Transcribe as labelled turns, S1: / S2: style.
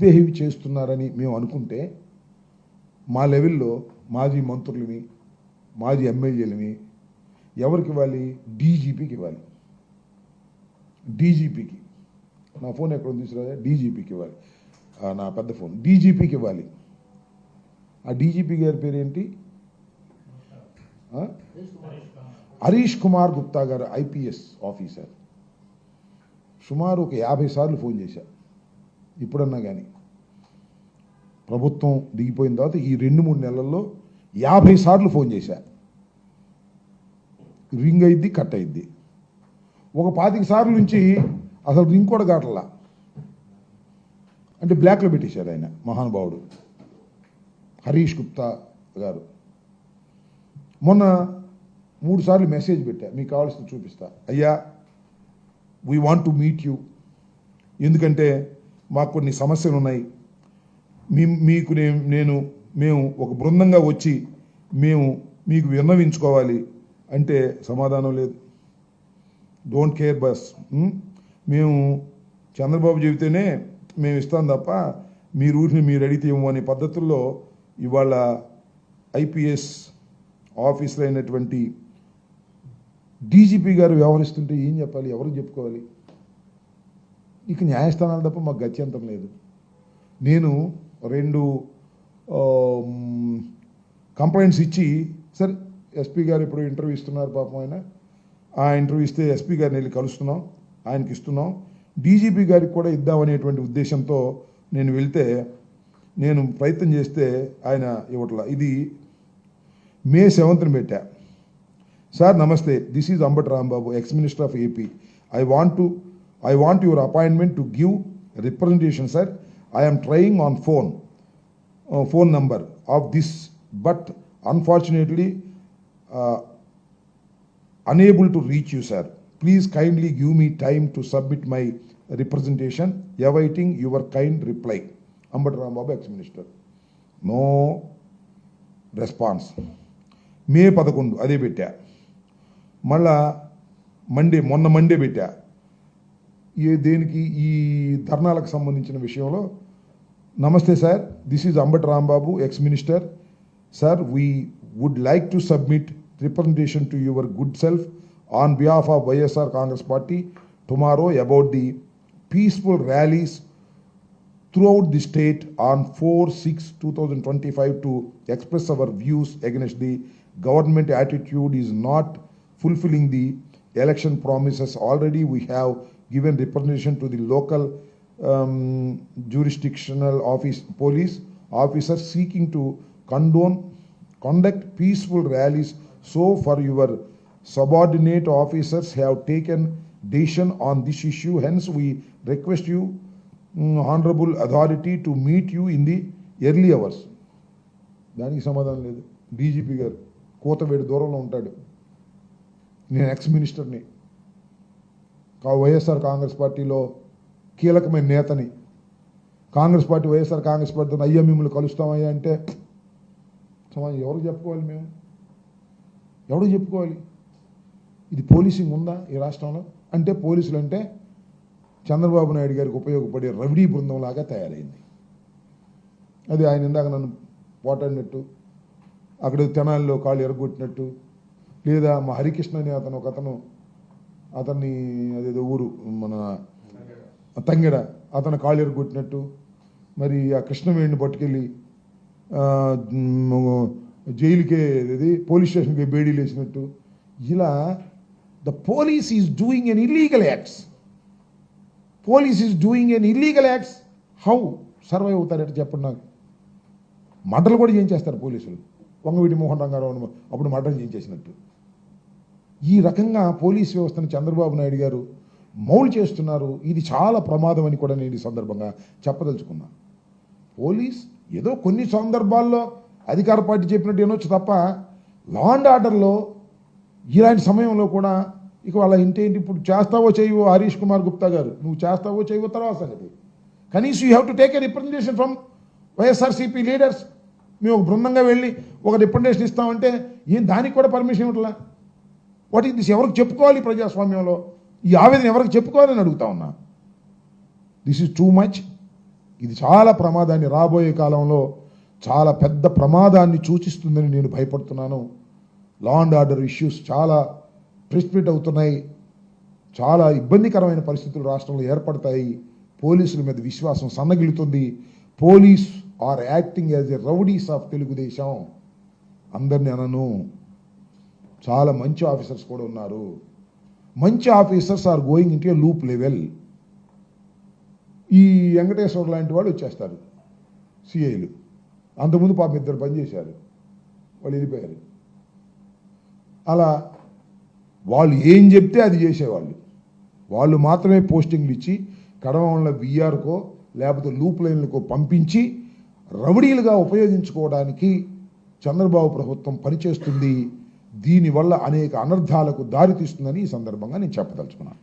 S1: Misbehave చేస్తున్నారని మేము అనుకుంటే మా లెవెల్లో మాజీ మంత్రులని మాజీ ఎమ్మెల్యేలని ఎవరికి ఇవ్వాలి? డీజీపీకి ఇవ్వాలి. డీజీపీకి. నా ఫోన్ ఎక్కడ ఉంది తీసుకురా డీజీపీకి ఇవ్వాలి. నా పెద్ద ఫోన్. డీజీపీకి ఇవ్వాలి. ఆ డీజీపీ గారి పేరు ఏంటి హరీష్ కుమార్ గుప్తా గారు ఐపీఎస్ ఆఫీసర్. సుమారు ఒక యాభై సార్లు ఫోన్ చేశారు ఇప్పుడన్నా కానీ ప్రభుత్వం దిగిపోయిన తర్వాత ఈ రెండు మూడు నెలల్లో యాభై సార్లు ఫోన్ చేశా. రింగ్ అయిద్ది కట్ అయిద్ది. ఒక పాతిక సార్లు నుంచి అసలు రింగ్ కూడా కాటలా. అంటే బ్లాక్లో పెట్టేశారు ఆయన మహానుభావుడు. హరీష్ గుప్తా గారు. మొన్న మూడు సార్లు మెసేజ్ పెట్టా మీకు కావాల్సింది చూపిస్తా. అయ్యా we want to meet you ఎందుకంటే మాకు కొన్ని సమస్యలు ఉన్నాయి. మీ మీకు నేను మేము ఒక బృందంగా వచ్చి మేము మీకు విన్నవించుకోవాలి అంటే సమాధానం లేదు. డోంట్ కేర్ బస్ మేము చంద్రబాబు చెబితేనే మేము ఇస్తాం తప్ప మీరు ఊరిని మీరు అడిగితే ఇవ్వము అనే పద్ధతుల్లో ఇవాళ ఐపీఎస్ ఆఫీసర్ అయినటువంటి డీజీపీ గారు వ్యవహరిస్తుంటే ఏం చెప్పాలి? ఎవరికి చెప్పుకోవాలి? ఇక న్యాయస్థానాలు తప్ప మాకు గత్యంతరం లేదు. నేను రెండు కంప్లైంట్స్ ఇచ్చి సార్ ఎస్పీ గారు ఇప్పుడు ఇంటర్వ్యూ ఇస్తున్నారు పాపం ఆయన. ఆ ఇంటర్వ్యూ ఇస్తే ఎస్పీ గారిని వెళ్ళి కలుస్తున్నాం ఆయనకి ఇస్తున్నాం. డీజీపీ గారికి కూడా ఇద్దామనేటువంటి ఉద్దేశంతో నేను వెళ్తే నేను ప్రయత్నం చేస్తే ఆయన ఇవ్వట్లా. ఇది మే సెవెంత్ని పెట్టా. సార్ నమస్తే this is Ambati Rambabu ex minister of AP. I want to I want your appointment to give representation sir I'm trying on phone phone number of this but unfortunately unable to reach you sir please kindly give me time to submit my representation awaiting your kind reply Ambati Rambabu ex minister no response May పదకొండు అదే పెట్టా. మళ్ళా Monday మొన్న Monday పెట్టా. ఏ దేనికి ఈ ధర్నాలకు సంబంధించిన విషయంలో నమస్తే sir this is Ambati Rambabu ex minister sir we would like to submit representation to your good self on behalf of YSR Congress party tomorrow about the peaceful rallies throughout the state on 4-6-2025 to express our views against the government attitude is not fulfilling the election promises. Already we have given representation to the local um, jurisdictional office police officers seeking to condone conduct peaceful rallies. So for your subordinate officers have taken decision on this issue. Hence we request you mm, honorable authority to meet you in the early hours. దానికి సమాధానం లేదు DGP గారు కోతవేడి దూరంలో ఉంటాడు నేను X మినిస్టర్ని కా వైఎస్ఆర్ కాంగ్రెస్ పార్టీలో కీలకమైన నేతని. కాంగ్రెస్ పార్టీ వైఎస్ఆర్ కాంగ్రెస్ పార్టీ అయ్యా మిమ్మల్ని కలుస్తామయ్యా అంటే సమాజం ఎవరికి చెప్పుకోవాలి మేము? ఎవరికి చెప్పుకోవాలి? ఇది పోలీసింగ్ ఉందా ఈ రాష్ట్రంలో? అంటే పోలీసులు అంటే చంద్రబాబు నాయుడు గారికి ఉపయోగపడే రవిడీ బృందంలాగా తయారైంది. అది ఆయన ఇందాక నన్ను పోటాడినట్టు అక్కడ తెనాలిలో కాళ్ళు ఎరగొట్టినట్టు లేదా మా హరికృష్ణ అనే అతను ఒక అతను అతన్ని అదేదో ఊరు మన తంగెడ అతను కాళ్ళు ఎరగొట్టినట్టు మరి ఆ కృష్ణవేణిని పట్టుకెళ్ళి జైలుకే ఇది పోలీస్ స్టేషన్కి బేడీలు వేసినట్టు ఇలా the police is doing an illegal acts. Police is doing an illegal acts. How survive అవుతారట చెప్పండి నాకు. మర్డర్లు కూడా చేయించేస్తారు పోలీసులు. వంగవీటి మోహన్ రంగారావు అప్పుడు మర్డర్ చేయించేసినట్టు. ఈ రకంగా పోలీస్ వ్యవస్థను చంద్రబాబు నాయుడు గారు మౌలు చేస్తున్నారు. ఇది చాలా ప్రమాదం అని కూడా నేను ఈ సందర్భంగా చెప్పదలుచుకున్నా. పోలీస్ ఏదో కొన్ని సందర్భాల్లో అధికార పార్టీ చెప్పినట్టు వినొచ్చు తప్ప లా అండ్ ఆర్డర్లో ఇలాంటి సమయంలో కూడా ఇక వాళ్ళ ఇంటేంటి ఇప్పుడు చేస్తావో చేయవో హరీష్ కుమార్ గుప్తా గారు నువ్వు చేస్తావో చేయవో తర్వాత సంగతి. కనీసం you have to take a representation from YSRCP leaders. మేము ఒక బృందంగా వెళ్ళి ఒక రిప్రజెంటేషన్ ఇస్తామంటే ఏం దానికి కూడా పర్మిషన్ ఇవ్వట్లా? What is this? ఎవరికి చెప్పుకోవాలి ప్రజాస్వామ్యంలో? ఈ ఆవేదన ఎవరికి చెప్పుకోవాలని అడుగుతా ఉన్నా. దిస్ ఈజ్ టూ మచ్ ఇది చాలా ప్రమాదాన్ని రాబోయే కాలంలో చాలా పెద్ద ప్రమాదాన్ని సూచిస్తుందని నేను భయపడుతున్నాను. లా అండ్ ఆర్డర్ ఇష్యూస్ చాలా ప్రిస్పిట్ అవుతున్నాయి. చాలా ఇబ్బందికరమైన పరిస్థితులు రాష్ట్రంలో ఏర్పడతాయి. పోలీసుల మీద విశ్వాసం సన్నగిలుతుంది police are acting as a rowdies of Telugu Desam అందరిని అనను. చాలా మంచి ఆఫీసర్స్ కూడా ఉన్నారు. మంచి officers are going into loop level ఈ వెంకటేశ్వర లాంటి వాళ్ళు వచ్చేస్తారు సిఐలు అంతకుముందు పాపం ఇద్దరు పనిచేశారు వాళ్ళు వెళ్ళిపోయారు. అలా వాళ్ళు ఏం చెప్తే అది చేసేవాళ్ళు. వాళ్ళు మాత్రమే పోస్టింగ్లు ఇచ్చి కడమంలో విఆర్కో లేకపోతే లూప్ లైన్లకో పంపించి రౌడీలుగా ఉపయోగించుకోవడానికి చంద్రబాబు ప్రభుత్వం పనిచేస్తుంది. దీనివల్ల అనేక అనర్థాలకు దారితీస్తుందని ఈ సందర్భంగా నేను చెప్పదలుచుకున్నాను.